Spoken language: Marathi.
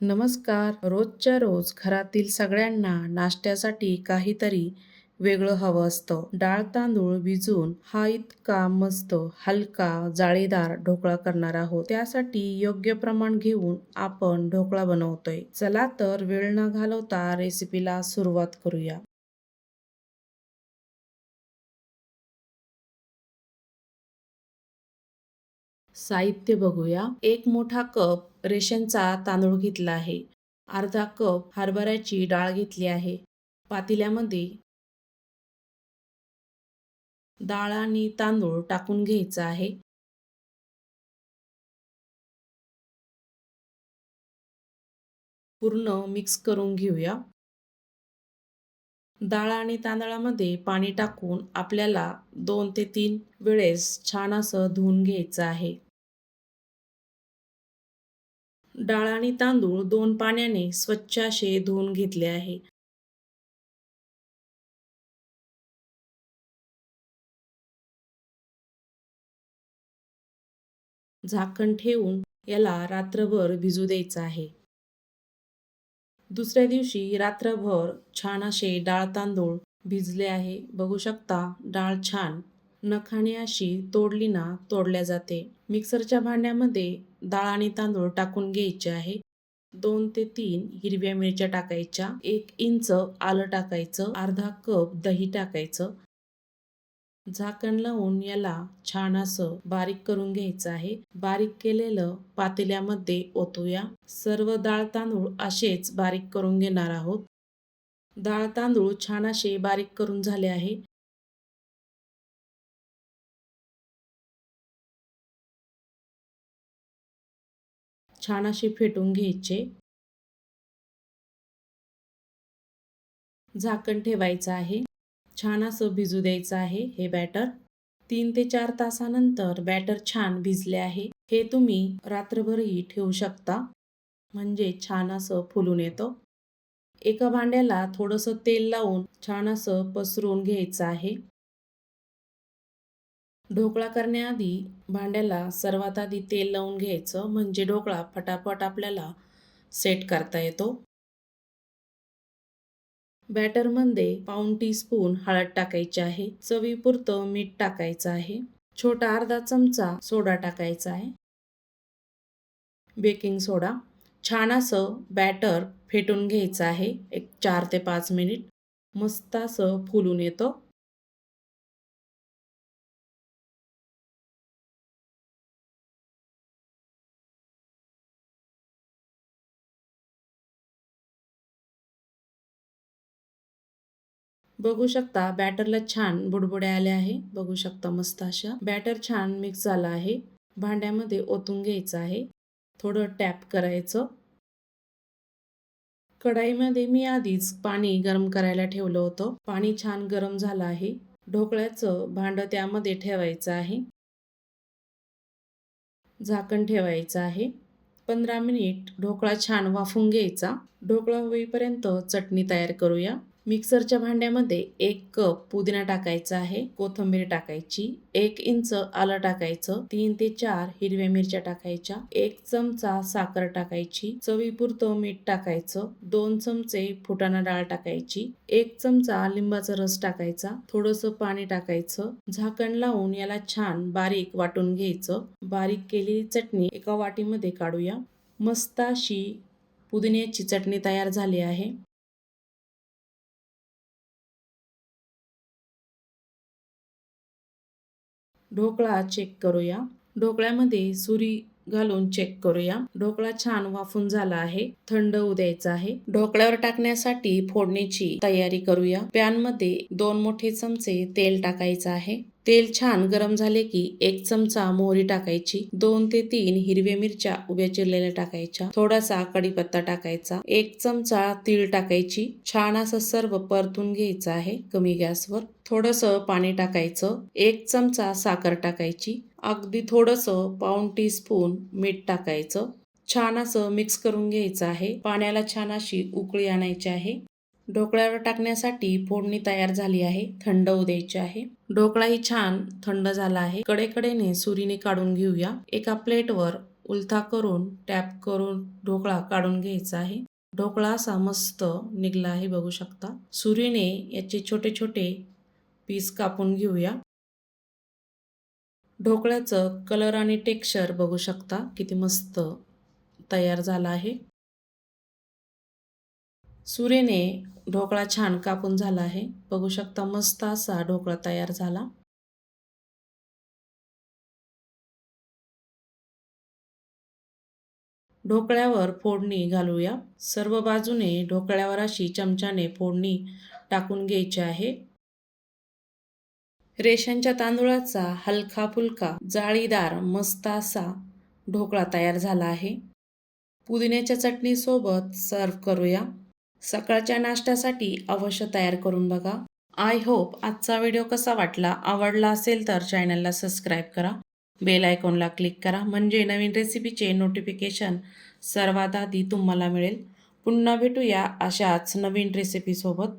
नमस्कार. रोजच्या रोज घरातील सगळ्यांना नाश्त्यासाठी काहीतरी वेगळं हवं असतं. डाळ तांदूळ भिजून हा इतका मस्त हलका जाळीदार ढोकळा करणार आहोत. त्यासाठी योग्य प्रमाण घेऊन आपण ढोकळा बनवतोय. चला तर वेळ न घालवता रेसिपीला सुरुवात करूया. साहित्य बघूया. एक मोठा कप रेशनचा तांदूळ घेतला आहे. अर्धा कप हरभऱ्याची डाळ घेतली आहे. पातेल्यामध्ये डाळ आणि तांदूळ टाकून घ्यायचा आहे. पूर्ण मिक्स करून घेऊया. डाळ आणि तांदळामध्ये पाणी टाकून आपल्याला दोन ते तीन वेळेस छान असं धुवून घ्यायचं आहे. डाळ आणि तांदूळ दोन पाण्याने स्वच्छ असे धुवून घेतले आहे. झाकण ठेवून याला रात्रभर भिजू द्यायचं आहे. दुसऱ्या दिवशी रात्रभर छान असे डाळ तांदूळ भिजले आहे. बघू शकता डाळ छान नखाने अशी तोडली ना तोडल्या जाते. मिक्सरच्या भांड्यामध्ये डाळ आणि तांदूळ टाकून घ्यायचे आहे. दोन ते तीन हिरव्या मिरच्या टाकायच्या एक इंच आलं टाकायचं अर्धा कप दही टाकायचं. झाकण लावून याला छान असं बारीक करून घ्यायचं आहे. बारीक केलेलं पातेल्यामध्ये ओतूया. सर्व डाळ तांदूळ असेच बारीक करून घेणार आहोत. डाळ तांदूळ छान असे बारीक करून झाले आहे. छान असे फेटून घ्यायचे. झाकण ठेवायचं आहे. छान असं भिजू द्यायचं आहे हे बॅटर. तीन ते चार तासानंतर बॅटर छान भिजले आहे. हे तुम्ही रात्रभरही ठेवू शकता. म्हणजे छान असं फुलून येतं. एका भांड्याला थोडंसं तेल लावून छान असं पसरून घ्यायचं आहे. ढोकळा करण्याआधी भांड्याला सर्वात आधी तेल लावून घ्यायचं. म्हणजे ढोकळा फटाफट आपल्याला सेट करता येतो. बॅटरमध्ये पाऊण टी स्पून हळद टाकायची आहे. चवीपुरतं मीठ टाकायचं आहे. छोटा अर्धा चमचा सोडा टाकायचा आहे. Baking soda. छान असं बॅटर फेटून घ्यायचं आहे. एक चार ते पाच मिनिट. मस्त असं फुलून येतं. बघू शकता बॅटरला छान बुडबुड्या आल्या आहे. बघू शकता मस्त अशा बॅटर छान मिक्स झाला आहे. भांड्यामध्ये ओतून घ्यायचं आहे. थोडं टॅप करायचं. कढाईमध्ये मी आधीच पाणी गरम करायला ठेवलं होतं. पाणी छान गरम झालं आहे. ढोकळ्याचं भांड त्यामध्ये ठेवायचं आहे. झाकण ठेवायचं आहे. पंधरा मिनिट ढोकळा छान वाफून घ्यायचा. ढोकळा होईपर्यंत चटणी तयार करूया. मिक्सरच्या भांड्यामध्ये एक कप पुदिना टाकायचा आहे कोथिंबीर टाकायची एक इंच आलं टाकायचं तीन ते चार हिरव्या मिरच्या टाकायच्या एक चमचा साखर टाकायची चवीपुरतं मीठ टाकायचं दोन चमचे फुटाणा डाळ टाकायची एक चमचा लिंबाचा रस टाकायचा थोडस पाणी टाकायचं झाकण लावून याला छान बारीक वाटून घ्यायचं. बारीक केलेली चटणी एका वाटीमध्ये काढूया. मस्त अशी पुदिन्याची चटणी तयार झाली आहे. ढोकळा चेक करूया. ढोकळ्यामध्ये सुरी घालून चेक करूया. ढोकळा छान वाफून झाला आहे. थंड उद्यायचा आहे. ढोकळ्यावर टाकण्यासाठी फोडणीची तयारी करूया. पॅनमध्ये दोन मोठे चमचे तेल टाकायचं आहे. तेल छान गरम झाले की एक चमचा मोहरी टाकायची दोन ते तीन हिरव्या मिरच्या उभ्या चिरलेल्या टाकायच्या थोडासा कढीपत्ता टाकायचा एक चमचा तीळ टाकायची छान असं सर्व परतून घ्यायचं आहे कमी गॅसवर. थोडस पाणी टाकायचं एक चमचा साखर टाकायची अगदी थोडंसं पाऊण टी स्पून मीठ टाकायचं. छान असं मिक्स करून घ्यायचं आहे. पाण्याला छान अशी उकळी आणायची आहे. ढोकळ्यावर टाकण्यासाठी फोडणी तयार झाली आहे. थंड होऊ द्यायची आहे. ढोकळाही छान थंड झाला आहे. कडेकडेने सुरीने काढून घेऊया. एका प्लेटवर उलथा करून टॅप करून ढोकळा काढून घ्यायचा आहे. ढोकळा असा मस्त निघला आहे बघू शकता. सुरीने याचे छोटे छोटे पीस कापून घेऊया. ढोकळ्याचं कलर आणि टेक्स्चर बघू शकता. किती मस्त तयार झाला आहे. सूर्यने ढोकळा छान कापून झाला आहे. बघू शकता मस्त असा ढोकळा तयार झाला. ढोकळ्यावर फोडणी घालूया. सर्व बाजूने ढोकळ्यावर अशी चमच्याने फोडणी टाकून घ्यायची आहे. रेशनच्या तांदूळाचा हलका फुलका जाळीदार मस्त असा ढोकळा तयार झाला आहे. पुदिन्याच्या चटणीसोबत सर्व करूया. सकाळच्या नाश्त्यासाठी अवश्य तयार करून बघा. आय होप आजचा व्हिडिओ कसा वाटला आवडला असेल तर चॅनलला सबस्क्राईब करा. बेल आयकॉनला क्लिक करा. म्हणजे नवीन रेसिपीचे नोटिफिकेशन सर्वात आधी तुम्हाला मिळेल. पुन्हा भेटूया अशाच नवीन रेसिपीसोबत